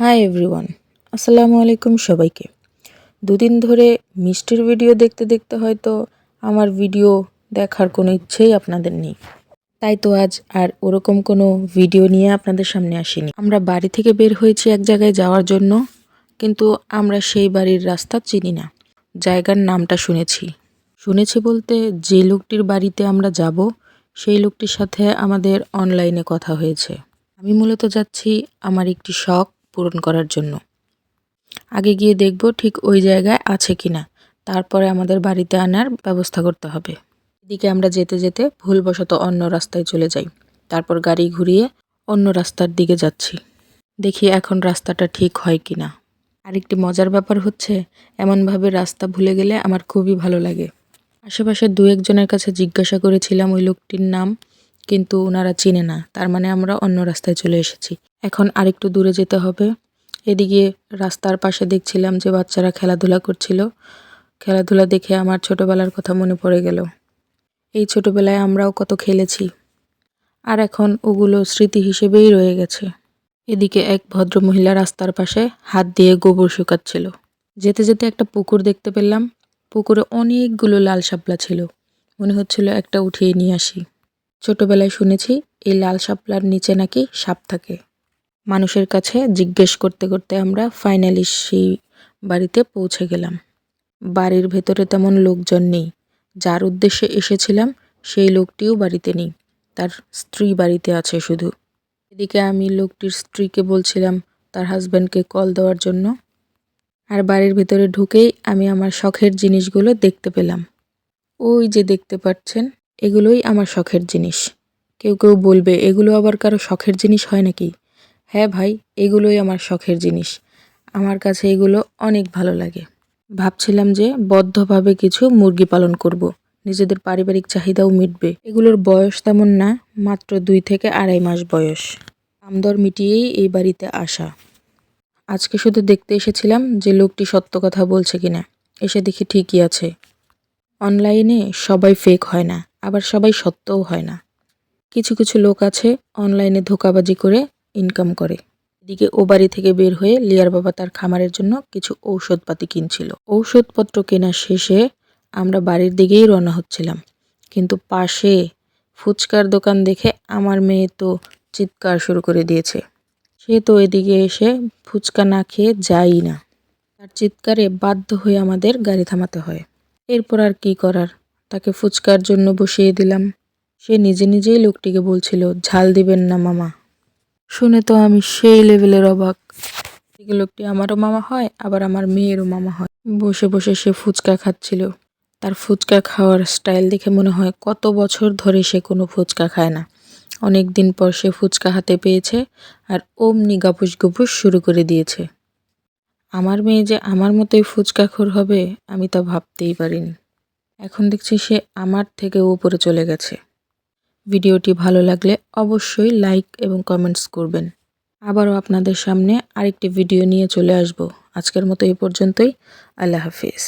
Hi everyone, আসসালামু আলাইকুম সবাইকে। দুদিন ধরে মিষ্টির ভিডিও দেখতে দেখতে হয়তো আমার ভিডিও দেখার কোনো ইচ্ছেই আপনাদের নেই। তাই তো আজ আর ওরকম কোনো ভিডিও নিয়ে আপনাদের সামনে আসিনি। আমরা বাড়ি থেকে বের হয়েছি এক জায়গায় যাওয়ার জন্য, কিন্তু আমরা সেই বাড়ির রাস্তা চিনি না। জায়গার নামটা শুনেছি। শুনেছি বলতে যে লোকটির বাড়িতে আমরা যাব, সেই লোকটির সাথে আমাদের অনলাইনে কথা হয়েছে। আমি মূলত যাচ্ছি আমার একটি শখ পূরণ করার জন্য। আগে গিয়ে দেখব ঠিক ওই জায়গায় আছে কিনা। তারপরে আমাদের বাড়িতে আনার ব্যবস্থা করতে হবে। এদিকে আমরা যেতে যেতে ভুলবশত অন্য রাস্তায় চলে যাই। তারপর গাড়ি ঘুরিয়ে অন্য রাস্তার দিকে যাচ্ছি। দেখি এখন রাস্তাটা ঠিক হয় কি না আরেকটি মজার ব্যাপার হচ্ছে, এমনভাবে রাস্তা ভুলে গেলে আমার খুবই ভালো লাগে। আশেপাশে দু একজনের কাছে জিজ্ঞাসা করেছিলাম ওই লোকটির নাম। কিন্তু ওনারা চিনে না। তার মানে আমরা অন্য রাস্তায় চলে এসেছি। এখন আরেকটু দূরে যেতে হবে। এদিকে রাস্তার পাশে দেখছিলাম যে বাচ্চারা খেলাধুলা করছিল। খেলাধুলা দেখে আমার ছোটোবেলার কথা মনে পড়ে গেল। এই ছোটোবেলায় আমরাও কত খেলেছি। আর এখন ওগুলো স্মৃতি হিসেবেই রয়ে গেছে। এদিকে এক ভদ্র মহিলা রাস্তার পাশে হাত দিয়ে গোবর শুকাচ্ছিল। যেতে যেতে একটা পুকুর দেখতে পেলাম। পুকুরে অনেকগুলো লাল শাপলা ছিল। মনে হচ্ছিল একটা উঠিয়ে নিয়ে আসি। ছোটবেলায় শুনেছি, এই লাল শাপলার নিচে নাকি সাপ থাকে। মানুষের কাছে জিজ্ঞেস করতে করতে আমরা ফাইনালি সেই বাড়িতে পৌঁছে গেলাম। বাড়ির ভেতরে তেমন লোকজন নেই। যার উদ্দেশ্যে এসেছিলাম, সেই লোকটিও বাড়িতে নেই। তার স্ত্রী বাড়িতে আছে শুধু। এদিকে আমি লোকটির স্ত্রীকে বলছিলাম, তার হাজব্যান্ডকে কল দেওয়ার জন্য। আর বাড়ির ভেতরে ঢুকেই আমি আমার শখের জিনিসগুলো দেখতে পেলাম। ওই যে দেখতে পাচ্ছেন এগুলোই আমার শখের জিনিস। কেউ কেউ বলবে, এগুলো আবার কারও শখের জিনিস হয় নাকি? হ্যাঁ ভাই, এগুলোই আমার শখের জিনিস। আমার কাছে এগুলো অনেক ভালো লাগে। ভাবছিলাম যে বদ্ধভাবে কিছু মুরগি পালন করব। নিজেদের পারিবারিক চাহিদাও মিটবে। এগুলোর বয়স তেমন না, মাত্র দুই থেকে আড়াই মাস বয়স। আমদর মিটিয়েই এই বাড়িতে আসা। আজকে শুধু দেখতে এসেছিলাম যে লোকটি সত্য কথা বলছে কিনা। এসে দেখি ঠিকই আছে। অনলাইনে সবাই ফেক হয় না, আবার সবাই সত্যও হয় না। কিছু কিছু লোক আছে অনলাইনে ধোকাবাজি করে ইনকাম করে। এদিকে ও বাড়ি থেকে বের হয়ে লিয়ার বাবা তার খামারের জন্য কিছু ঔষধপাতি কিনছিল। ঔষধপত্র কেনা শেষে আমরা বাড়ির দিকেই রওনা হচ্ছিলাম। কিন্তু পাশে ফুচকার দোকান দেখে আমার মেয়ে তো চিৎকার শুরু করে দিয়েছে। সে তো এদিকে এসে ফুচকা না খেয়ে যাই না। তার চিৎকারে বাধ্য হয়ে আমাদের গাড়ি থামাতে হয়। এরপর আর কি করার? তাকে ফুচকার জন্য বসিয়ে দিলাম। সে নিজে নিজেই লোকটিকে বলছিল, ঝাল দিবেন না, মামা। শুনে তো আমি সেই লেভেলের অবাক। লোকটি আমারও মামা হয়, আবার আমার মেয়েরও মামা হয়। বসে বসে সে ফুচকা খাচ্ছিল। তার ফুচকা খাওয়ার স্টাইল দেখে মনে হয় কত বছর ধরে সে কোনো ফুচকা খায় না। অনেক দিন পর সে ফুচকা হাতে পেয়েছে আর অমনি গাপুস গুপুস শুরু করে দিয়েছে। আমার মেয়ে যে আমার মতোই ফুচকাখোর হবে, আমি তা ভাবতেই পারিনি। এখন দেখছি সে আমার থেকে উপরে চলে গেছে। ভিডিওটি ভালো লাগলে অবশ্যই লাইক এবং কমেন্টস করবেন। আবারও আপনাদের সামনে আরেকটি ভিডিও নিয়ে চলে আসব। আজকের মতো এই পর্যন্তই। আল্লাহ হাফিজ।